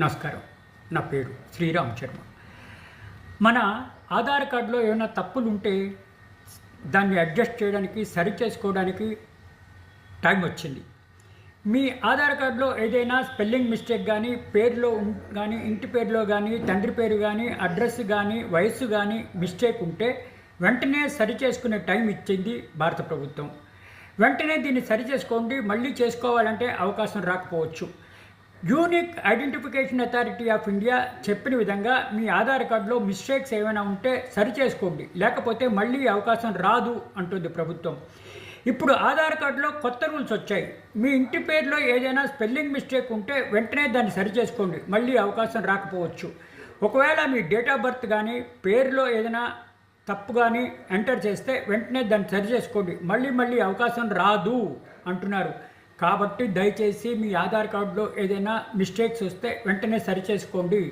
నమస్కారం. నా పేరు శ్రీరామ్ శర్మ. మన ఆధార్ కార్డులో ఏమైనా తప్పులు ఉంటే దాన్ని అడ్జస్ట్ చేయడానికి సరి చేసుకోవడానికి టైం వచ్చింది. మీ ఆధార్ కార్డులో ఏదైనా స్పెల్లింగ్ మిస్టేక్ కానీ పేరులో ఉం- కానీ ఇంటి పేరులో కానీ తండ్రి పేరు కానీ అడ్రస్ కానీ వయస్సు కానీ మిస్టేక్ ఉంటే వెంటనే సరి చేసుకునే టైం ఇచ్చింది భారత ప్రభుత్వం. వెంటనే దీన్ని సరి చేసుకోండి మళ్ళీ చేసుకోవాలంటే అవకాశం రాకపోవచ్చు. Unique identification authority of India చెప్పిన విధంగా మీ ఆధార్ కార్డులో మిస్టేక్స్ ఏమైనా ఉంటే సరి చేసుకోండి లేకపోతే మళ్ళీ అవకాశం రాదు అంటుంది ప్రభుత్వం. ఇప్పుడు ఆధార్ కార్డులో కొత్త రూల్స్ వచ్చాయి. మీ ఇంటి పేరులో ఏదైనా స్పెల్లింగ్ మిస్టేక్ ఉంటే వెంటనే దాన్ని సరిచేసుకోండి. మళ్ళీ అవకాశం రాకపోవచ్చు. ఒకవేళ మీ డేట్ ఆఫ్ బర్త్ కానీ పేరులో ఏదైనా తప్పు కానీ ఎంటర్ చేస్తే వెంటనే దాన్ని సరి చేసుకోండి మళ్ళీ మళ్ళీ అవకాశం రాదు అంటున్నారు. కాబట్టి దయచేసి మీ ఆధార్ కార్డులో ఏదైనా మిస్టేక్స్ వస్తే వెంటనే సరి చేసుకోండి